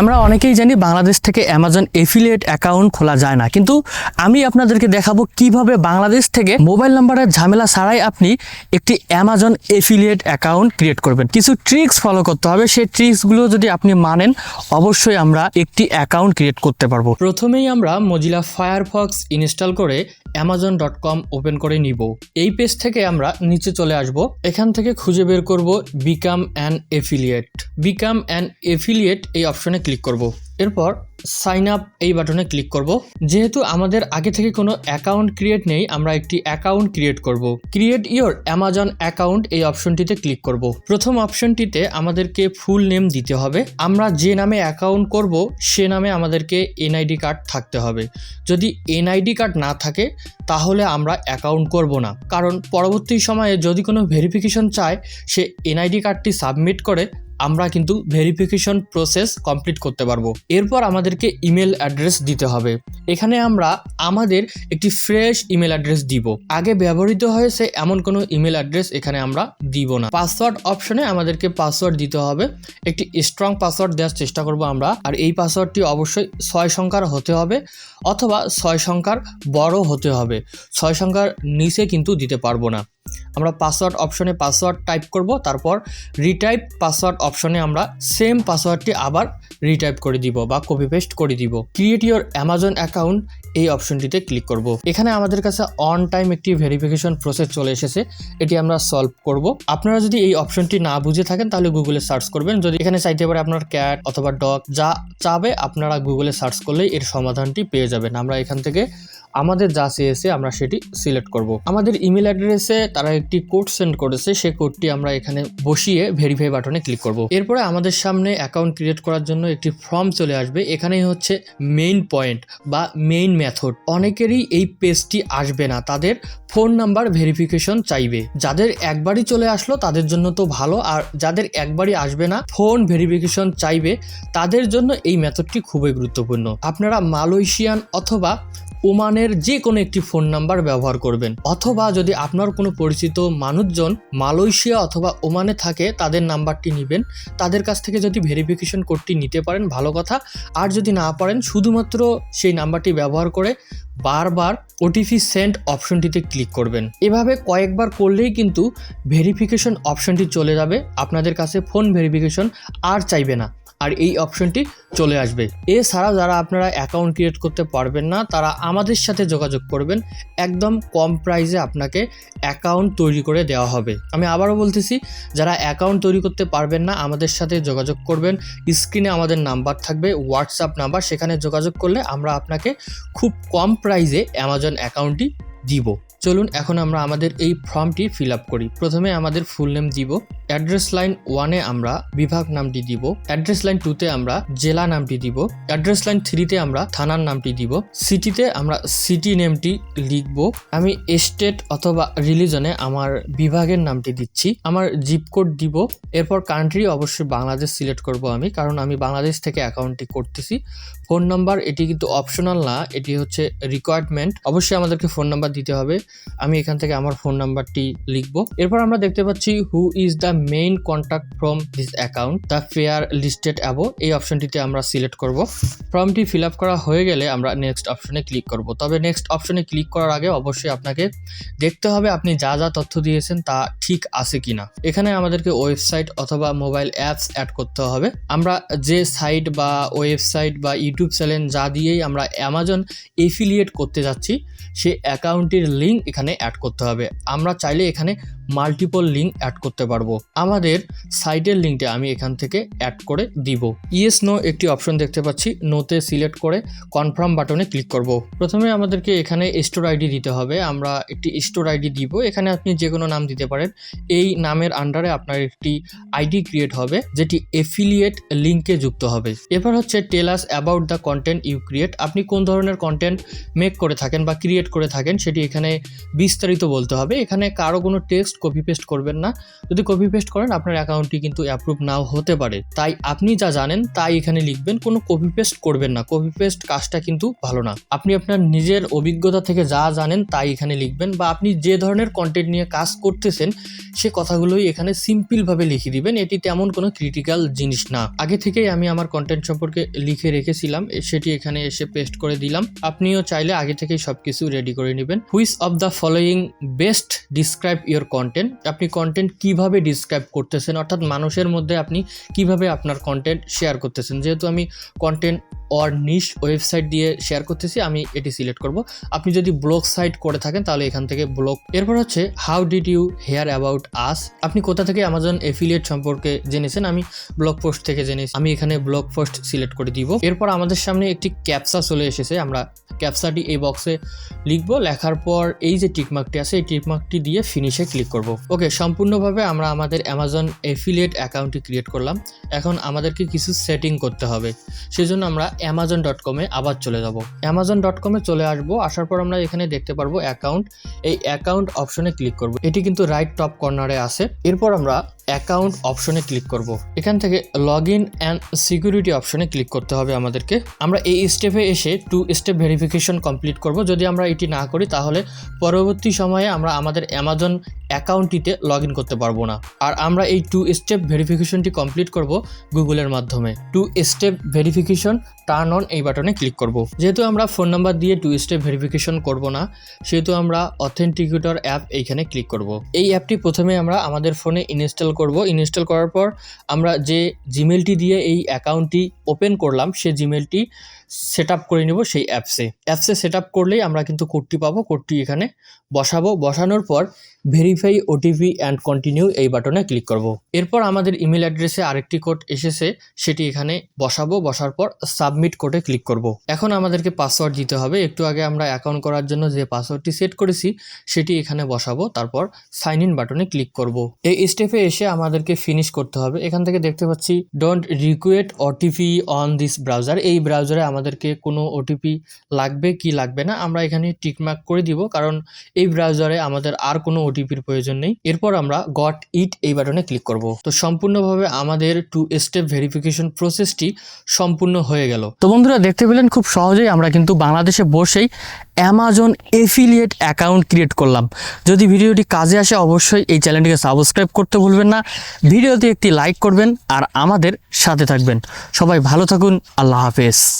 আমরা অনেকেই জানি বাংলাদেশ থেকে অ্যামাজন এফিলিয়েট অ্যাকাউন্ট খোলা যায় না। কিন্তু আমি আপনাদেরকে দেখাবো কীভাবে বাংলাদেশ থেকে মোবাইল নাম্বারের ঝামেলা ছাড়াই আপনি একটি অ্যামাজন এফিলিয়েট অ্যাকাউন্ট ক্রিয়েট করবেন। কিছু ট্রিক্স ফলো করতে হবে। সেই ট্রিক্সগুলো যদি আপনি মানেন, অবশ্যই আমরা একটি অ্যাকাউন্ট ক্রিয়েট করতে পারব। প্রথমেই আমরা মজিলা ফায়ারফক্স ইনস্টল করে অ্যামাজন ডট কম ওপেন করে নিব। এই পেজ থেকে আমরা নিচে চলে আসব। এখান থেকে খুঁজে বের করব become an affiliate become an affiliate এই অপশনে ক্লিক করব। এরপর সাইন আপ এই বাটনে ক্লিক করব। যেহেতু আমাদের আগে থেকে কোনো অ্যাকাউন্ট ক্রিয়েট নেই, আমরা একটি অ্যাকাউন্ট ক্রিয়েট করব। ক্রিয়েট ইওর অ্যামাজন অ্যাকাউন্ট এই অপশনটিতে ক্লিক করব। প্রথম অপশনটিতে আমাদেরকে ফুল নেম দিতে হবে। আমরা যে নামে অ্যাকাউন্ট করব, সে নামে আমাদেরকে এনআইডি কার্ড থাকতে হবে। যদি এনআইডি কার্ড না থাকে, তাহলে আমরা অ্যাকাউন্ট করব না। কারণ পরবর্তী সময়ে যদি কোনো ভেরিফিকেশন চায়, সে এনআইডি কার্ডটি সাবমিট করে আমরা কিন্তু ভেরিফিকেশন প্রসেস কমপ্লিট করতে পারব। এরপর আমাদেরকে ইমেল অ্যাড্রেস দিতে হবে। এখানে আমরা আমাদের একটি ফ্রেশ ইমেল অ্যাড্রেস দিব। আগে ব্যবহৃত হয়েছে এমন কোনো ইমেল অ্যাড্রেস এখানে আমরা দিব না। পাসওয়ার্ড অপশনে আমাদেরকে পাসওয়ার্ড দিতে হবে। একটি স্ট্রং পাসওয়ার্ড দেওয়ার চেষ্টা করব আমরা। আর এই পাসওয়ার্ডটি অবশ্যই ছয় সংখ্যার হতে হবে অথবা ছয় সংখ্যার বড় হতে হবে। ছয় সংখ্যার নিচে কিন্তু দিতে পারব না। আমরা পাসওয়ার্ড অপশনে পাসওয়ার্ড টাইপ করব, তারপর রিটাইপ পাসওয়ার্ড অপশনে আমরা সেম পাসওয়ার্ডটি আবার রিটাইপ করে দিব বা কপি পেস্ট করে দিব। ক্রিয়েট ইওর অ্যামাজন অ্যাকাউন্ট এই অপশনটিতে ক্লিক করব। এখানে আমাদের কাছে অন টাইম একটি ভেরিফিকেশন প্রসেস চলে এসেছে, এটি আমরা সলভ করব। আপনারা যদি এই অপশনটি না বুঝে থাকেন, তাহলে গুগলে সার্চ করবেন। যদি এখানে চাইতে পারে আপনার ক্যাট অথবা ডগ যা চাবে, আপনারা গুগলে সার্চ করলেই এর সমাধানটি পেয়ে যাবেন। আমরা এখান থেকে আমাদের যা চেয়েছে আমরা সেটি সিলেক্ট করব। আমাদের ইমেল অ্যাড্রেসে তারা একটি কোড সেন্ড করেছে, সেই কোডটি আমরা এখানে বসিয়ে ভেরিফাই বাটনে ক্লিক করব। এরপরে আমাদের সামনে অ্যাকাউন্ট ক্রিয়েট করার জন্য একটি ফর্ম চলে আসবে। এখানেই হচ্ছে মেইন পয়েন্ট বা মেইন মেথড অনেকেরই এই পেজটি আসবে না, তাদের ফোন নাম্বার ভেরিফিকেশন চাইবে। যাদের একবারই চলে আসলো, তাদের জন্য তো ভালো, আর যাদের একবারই আসবে না ফোন ভেরিফিকেশন চাইবে, তাদের জন্য এই মেথডটি খুবই গুরুত্বপূর্ণ। আপনারা মালয়েশিয়ান অথবা ওমানের যে কোনো একটি ফোন নাম্বার ব্যবহার করবেন। অথবা যদি আপনার কোনো পরিচিত মানুষজন মালয়েশিয়া অথবা ওমানে থাকে, তাদের নাম্বারটি নেবেন। তাদের কাছ থেকে যদি ভেরিফিকেশন কোডটি নিতে পারেন, ভালো কথা। আর যদি না পারেন, শুধুমাত্র সেই নাম্বারটি ব্যবহার করে বারবার ওটিপি সেন্ড অপশনটিতে ক্লিক করবেন। এভাবে কয়েকবার করলেই কিন্তু ভেরিফিকেশন অপশনটি চলে যাবে। আপনাদের কাছে ফোন ভেরিফিকেশন আর চাইবে না। আর এই অপশনটি চলে আসবে। এছাড়া যারা আপনারা অ্যাকাউন্ট ক্রিয়েট করতে পারবেন না, তারা আমাদের সাথে যোগাযোগ করবেন। একদম কম প্রাইসে আপনাকে অ্যাকাউন্ট তৈরি করে দেওয়া হবে। আমি আবারও বলতেছি, যারা অ্যাকাউন্ট তৈরি করতে পারবেন না, আমাদের সাথে যোগাযোগ করবেন। স্ক্রিনে আমাদের নাম্বার থাকবে হোয়াটসঅ্যাপ নাম্বার সেখানে যোগাযোগ করলে আমরা আপনাকে খুব কম প্রাইসে অ্যামাজন অ্যাকাউন্টটি দিব। চলুন এখন আমরা আমাদের এই ফর্মটি ফিল আপ করি। প্রথমে আমাদের ফুল নেম দিব অ্যাড্রেস লাইন ওয়ানে আমরা বিভাগ নামটি দিব অ্যাড্রেস লাইন টুতে আমরা জেলা নামটি দিব অ্যাড্রেস লাইন থ্রিতে আমরা থানার নামটি দিব সিটিতে আমরা সিটি নেমটি লিখব। আমি স্টেট অথবা রিলিজনে আমার বিভাগের নামটি দিচ্ছি, আমার জিপ কোড দিব, এরপর কান্ট্রি অবশ্যই বাংলাদেশ সিলেক্ট করব আমি, কারণ আমি বাংলাদেশ থেকে অ্যাকাউন্টটি করতেছি। ফোন নাম্বার, এটি কিন্তু অপশনাল না, এটি হচ্ছে রিকোয়ারমেন্ট অবশ্যই আমাদেরকে ফোন নাম্বার দিতে হবে। আমি এখান থেকে আমার ফোন নাম্বারটি লিখব। এরপর আমরা দেখতে পাচ্ছি who is the main contact from this account the fair listed above এই অপশনটিতে আমরা সিলেক্ট করব। ফর্মটি ফিল আপ করা হয়ে গেলে আমরা নেক্সট অপশনে ক্লিক করব। তবে নেক্সট অপশনে ক্লিক করার আগে অবশ্যই আপনাকে দেখতে হবে আপনি যা যা তথ্য দিয়েছেন তা ঠিক আছে কিনা। এখানে আমাদেরকে ওয়েবসাইট অথবা মোবাইল অ্যাপস অ্যাড করতে হবে। আমরা যে সাইট বা ওয়েবসাইট বা ইউটিউব চ্যানেল যা দিয়েই আমরা অ্যামাজন এফিলিয়েট করতে যাচ্ছি সেই অ্যাকাউন্টের লিঙ্ক এখানে অ্যাড করতে হবে। আমরা চাইলে এখানে মাল্টিপল লিঙ্ক অ্যাড করতে পারব। আমাদের সাইটের লিঙ্কটা আমি এখান থেকে অ্যাড করে দিব। ইয়েস নো একটি অপশন দেখতে পাচ্ছি। নোতে সিলেক্ট করে কনফার্ম বাটনে ক্লিক করব। প্রথমে আমাদেরকে এখানে স্টোর আইডি দিতে হবে। আমরা একটি স্টোর আইডি দিব। এখানে আপনি যে কোনো নাম দিতে পারেন। এই নামের আন্ডারে আপনার একটি আইডি ক্রিয়েট হবে, যেটি এফিলিয়েট লিঙ্কে যুক্ত হবে। এবার হচ্ছে tell us about the content you create আপনি কোন ধরনের কন্টেন্ট মেক করে থাকেন বা ক্রিয়েট করে থাকেন, সেটি এখানে বিস্তারিত বলতে হবে। এখানে কারও কোনো টেক্সট কপি পেস্ট করবেন না। যদি কপি পেস্ট করেন, আপনার অ্যাকাউন্টটি কিন্তু অ্যাপ্রুভ নাও হতে পারে। তাই আপনি যা জানেন, তাই এখানে লিখবেন, কোনো কপি পেস্ট করবেন না। কপি পেস্ট কাজটা কিন্তু ভালো না। আপনি আপনার নিজের অভিজ্ঞতা থেকে যা জানেন, তাই এখানে লিখবেন বা আপনি যে ধরনের কন্টেন্ট নিয়ে কাজ করতেছেন, সে কথাগুলোই এখানে সিম্পলভাবে লিখে দিবেন। এটি তেমন কোনো ক্রিটিক্যাল জিনিস না। আগে থেকেই আমি আমার কন্টেন্ট সম্পর্কে লিখে রেখেছিলাম সেটি এখানে এসে পেস্ট করে দিলাম। আপনিও চাইলে আগে থেকেই সব কিছু রেডি করে নেবেন। Which of the following best describe your content আপনি কন্টেন্ট কীভাবে ডিসক্রাইব করতেছেন? অর্থাৎ মানুষের মধ্যে আপনি কীভাবে আপনার কন্টেন্ট শেয়ার করতেছেন? যেহেতু আমি কন্টেন্ট অর নিশ ওয়েবসাইট দিয়ে শেয়ার করতেছি, আমি এটি সিলেক্ট করব। আপনি যদি ব্লগ সাইট করে থাকেন, তাহলে এখান থেকে ব্লগ এরপর হচ্ছে how did you hear about us আপনি কোথা থেকে অ্যামাজন এফিলিয়েট সম্পর্কে জেনেছেন? আমি ব্লগ পোস্ট থেকে জেনেছি। আমি এখানে ব্লগ পোস্ট সিলেক্ট করে দিব। এরপর আমাদের সামনে একটি ক্যাপসা চলে এসেছে। আমরা ক্যাপসাটি এই বক্সে লিখব। লেখার পর এই যে টিকমার্কটি আছে, এই টিকমার্কটি দিয়ে ফিনিশে ক্লিক করব। ওকে, সম্পূর্ণভাবে আমরা আমাদের অ্যামাজন অ্যাফিলিয়েট অ্যাকাউন্টটি ক্রিয়েট করলাম। এখন আমাদেরকে কিছু সেটিং করতে হবে। সেজন্য আমরা অ্যামাজন ডট কমে আবার চলে যাব। অ্যামাজন ডট কমে চলে আসব, আসার পর আমরা এখানে দেখতে পারব অ্যাকাউন্ট এই অ্যাকাউন্ট অপশনে ক্লিক করব। এটি কিন্তু রাইট টপ কর্নারে আছে। এরপর আমরা অ্যাকাউন্ট অপশনে ক্লিক করব। এখান থেকে লগ ইন অ্যান্ড সিকিউরিটি অপশনে ক্লিক করতে হবে আমাদেরকে। আমরা এই স্টেপে এসে টু স্টেপ ভেরিফিকেশন কমপ্লিট করব। যদি আমরা এটি না করি, তাহলে পরবর্তী সময়ে আমরা আমাদের অ্যামাজন অ্যাকাউন্টটিতে লগ ইন করতে পারব না। আর আমরা এই টু স্টেপ ভেরিফিকেশনটি কমপ্লিট করব গুগলের মাধ্যমে। Two step verification, turn on এই বাটনে ক্লিক করব। যেহেতু আমরা ফোন নাম্বার দিয়ে টু স্টেপ ভেরিফিকেশন করব না, সেহেতু আমরা অথেন্টিকেটর অ্যাপ এইখানে ক্লিক করব। এই অ্যাপটি প্রথমে আমরা আমাদের ফোনে ইনস্টল করব ইনস্টল করার পর আমরা যে জিমেলটি দিয়ে এই অ্যাকাউন্টটি ওপেন করলাম সে জিমেলটি সেট করে নেব সেই অ্যাপসে অ্যাপসে সেট করলেই আমরা কিন্তু কোডটি পাবো কোডটি এখানে বসাবো। বসানোর পর ভেরিফাই ওটিপি অ্যান্ড কন্টিনিউ এই বাটনে ক্লিক করব। এরপর আমাদের ইমেল অ্যাড্রেসে আরেকটি কোড এসেছে, সেটি এখানে বসাবো। বসার পর সাবমিট কোডে ক্লিক করব। এখন আমাদেরকে পাসওয়ার্ড দিতে হবে। একটু আগে আমরা অ্যাকাউন্ট করার জন্য যে পাসওয়ার্ডটি সেট করেছি, সেটি এখানে বসাবো। তারপর সাইন ইন বাটনে ক্লিক করব। এই স্টেপে এসে আমাদেরকে ফিনিশ করতে হবে। এখান থেকে দেখতে পাচ্ছি don't request OTP on this browser এই ব্রাউজারে আমাদেরকে কোনো ওটিপি লাগবে কি লাগবে না, আমরা এখানে টিকমার্ক করে দিব, কারণ এই ব্রাউজারে আমাদের আর কোনো ওটিপির প্রয়োজন নেই। এরপর আমরা গট ইট এই বাটনে ক্লিক করব। তো সম্পূর্ণভাবে আমাদের টু স্টেপ ভেরিফিকেশন প্রসেসটি সম্পূর্ণ হয়ে গেল। তো বন্ধুরা, দেখতে পেলেন খুব সহজেই আমরা কিন্তু বাংলাদেশে বসেই অ্যামাজন এফিলিয়েট অ্যাকাউন্ট ক্রিয়েট করলাম। যদি ভিডিওটি কাজে আসে, অবশ্যই এই চ্যানেলটিকে সাবস্ক্রাইব করতে ভুলবেন না, ভিডিওতে একটি লাইক করবেন, আর আমাদের সাথে থাকবেন। সবাই ভালো থাকুন, আল্লাহ হাফেজ।